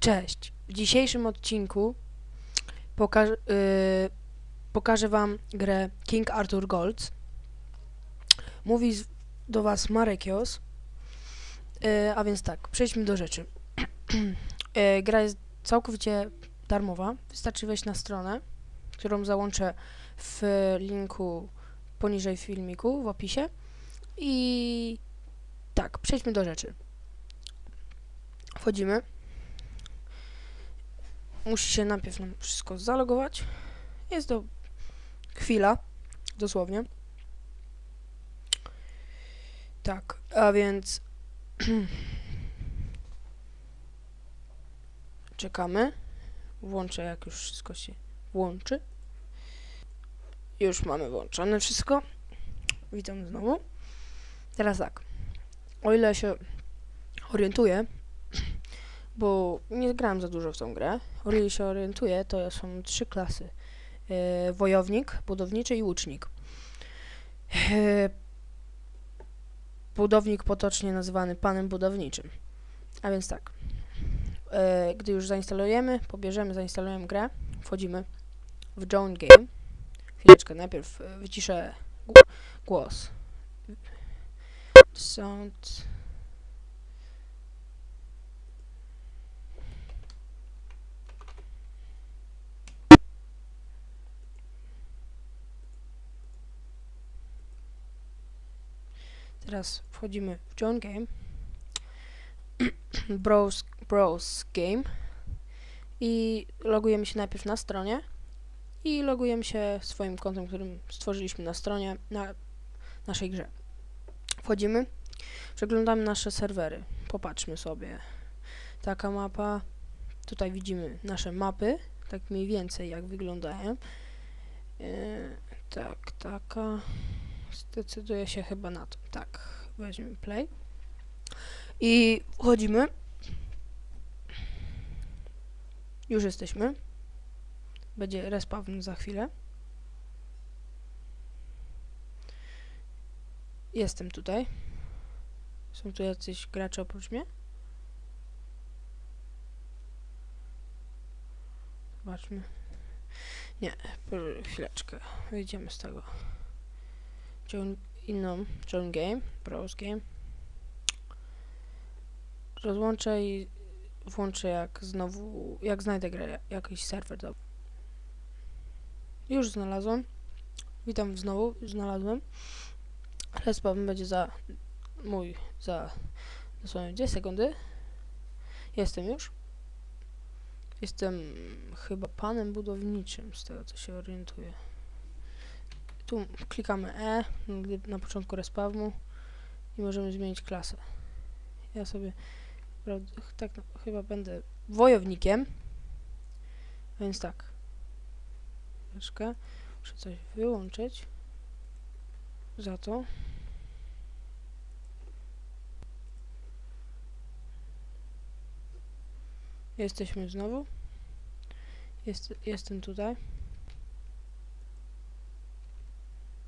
Cześć! W dzisiejszym odcinku pokaż, yy, pokażę Wam grę King Arthur Golds. Mówi z, do Was Marek Jos. Yy, a więc tak, przejdźmy do rzeczy. yy, gra jest całkowicie darmowa. Wystarczy wejść na stronę, którą załączę w linku poniżej filmiku, w opisie. I tak, przejdźmy do rzeczy. Wchodzimy. Musi się najpierw nam wszystko zalogować. Jest to chwila, dosłownie. Tak, a więc czekamy. Włączę, jak już wszystko się włączy. Już mamy włączone wszystko. Witam znowu. Teraz tak. O ile się orientuję, bo nie grałem za dużo w tą grę. O ile się orientuję, to są trzy klasy. E, wojownik, budowniczy i łucznik. E, budownik potocznie nazywany panem budowniczym. A więc tak. E, gdy już zainstalujemy, pobierzemy, zainstalujemy grę, wchodzimy w Join Game. Chwileczkę, najpierw e, wyciszę gł- głos. Sound. Teraz wchodzimy w Join Game. browse, browse Game. I logujemy się najpierw na stronie. I logujemy się swoim kontem, którym stworzyliśmy na stronie, na naszej grze. Wchodzimy, przeglądamy nasze serwery. Popatrzmy sobie. Taka mapa. Tutaj widzimy nasze mapy, tak mniej więcej jak wyglądają. Yy, tak, taka. Zdecyduję się chyba na to. Tak, weźmiemy play. I wchodzimy. Już jesteśmy. Będzie respawn za chwilę. Jestem tutaj. Są tu jacyś gracze oprócz mnie? Zobaczmy. Nie, chwileczkę. Wyjdziemy z tego. Inną join game, browse game. Rozłączę i włączę jak znowu, jak znajdę grę, jakiś serwer. do- Już znalazłem. Witam znowu, znalazłem. Respawn będzie za mój, za dosłownie 2 sekundy. Jestem już. Jestem chyba panem budowniczym, z tego co się orientuję. Tu klikamy E na początku respawnu i możemy zmienić klasę. Ja sobie tak no, chyba będę wojownikiem. Więc tak. Chwileczkę. Muszę coś wyłączyć. Za to. Jesteśmy znowu. Jest, jestem tutaj.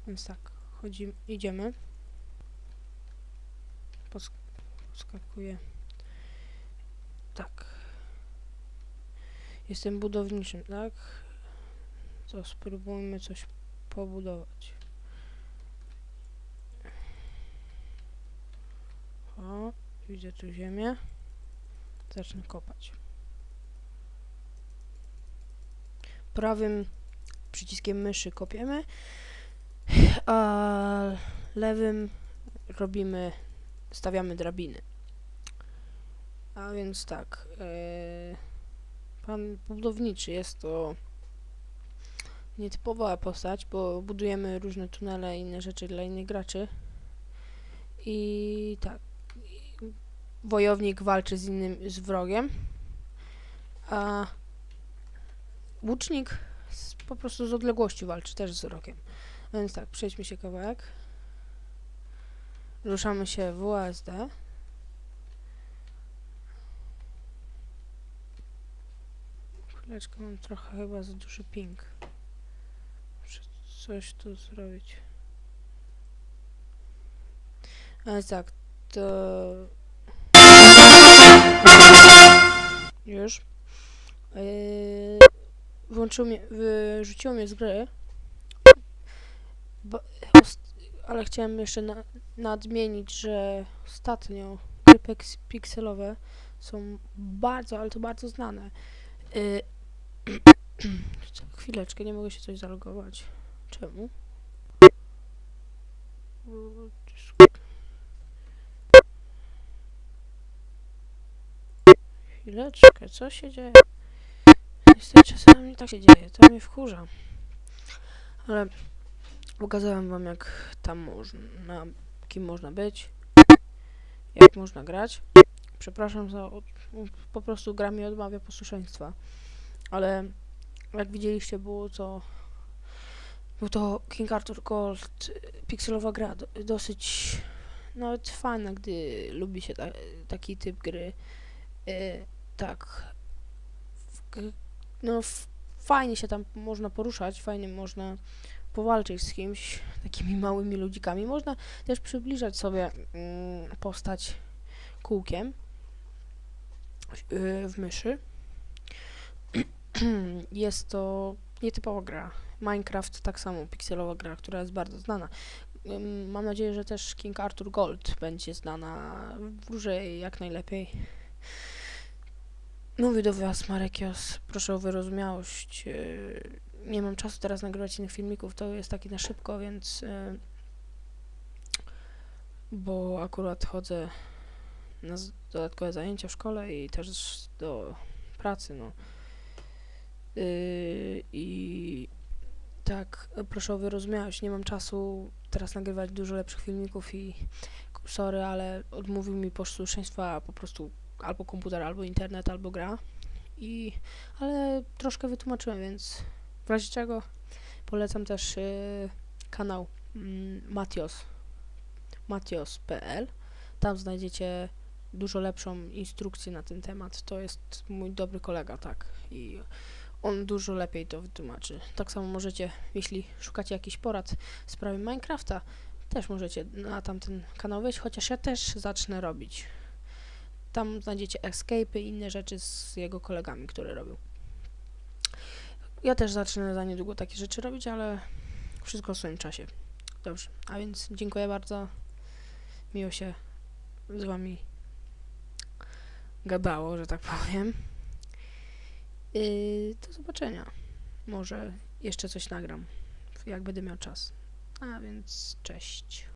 Więc tak, chodzimy, idziemy. Posk podskakuję. Tak. Jestem budowniczym, tak? To spróbujmy coś pobudować. O, widzę tu ziemię. Zacznę kopać. Prawym przyciskiem myszy kopiemy, a lewym robimy, stawiamy drabiny. A więc tak, yy, pan budowniczy jest to nietypowa postać, bo budujemy różne tunele i inne rzeczy dla innych graczy. I tak, wojownik walczy z innym, z wrogiem, a łucznik z, po prostu z odległości walczy też z wrogiem. A Więc tak, przejdźmy się kawałek. Ruszamy się w UASD. Chwileczkę, mam trochę chyba za duży ping. Muszę coś tu zrobić. A tak, to... Już. Yy, włączył mnie, wyrzuciło mnie z gry. Bo, ale chciałem jeszcze na, nadmienić, że ostatnio gry pikselowe są bardzo, ale to bardzo znane. Yy, chwileczkę, nie mogę się coś zalogować. Czemu? Chwileczkę, co się dzieje? Niestety czasami tak się dzieje, to mnie wkurza. Ale pokazałem wam jak tam można, kim można być, jak można grać. Przepraszam za, po prostu gra mi odmawia posłuszeństwa. Ale jak widzieliście było to, był to King Arthur Gold, pikselowa gra, do, dosyć nawet fajna, gdy lubi się ta, taki typ gry. Y, tak. W, no, fajnie się tam można poruszać, fajnie można powalczyć z kimś, takimi małymi ludzikami. Można też przybliżać sobie mm, postać kółkiem y, w myszy. Jest to nietypowa gra. Minecraft tak samo, pikselowa gra, która jest bardzo znana. Mam nadzieję, że też King Arthur Gold będzie znana dłużej, jak najlepiej. Mówię do Was, Marekios, proszę o wyrozumiałość. Yy, Nie mam czasu teraz nagrywać innych filmików, to jest taki na szybko, więc... yy, Bo akurat chodzę na dodatkowe zajęcia w szkole i też do pracy, no. Yy, I tak, proszę o wyrozumiałość, nie mam czasu teraz nagrywać dużo lepszych filmików i sorry, ale odmówił mi posłuszeństwa po prostu albo komputer, albo internet, albo gra. I, ale troszkę wytłumaczyłem, więc w razie czego polecam też y, kanał mm, Matios, matios.pl. Tam znajdziecie dużo lepszą instrukcję na ten temat. To jest mój dobry kolega, tak. I on dużo lepiej to wytłumaczy. Tak samo możecie, jeśli szukacie jakichś porad w sprawie Minecrafta, też możecie na tamten kanał wejść, chociaż ja też zacznę robić. Tam znajdziecie escape'y i inne rzeczy z jego kolegami, które robił. Ja też zacznę za niedługo takie rzeczy robić, ale wszystko w swoim czasie. Dobrze, a więc dziękuję bardzo. Miło się z wami gadało, że tak powiem. Yy, do zobaczenia. Może jeszcze coś nagram, jak będę miał czas. A więc cześć.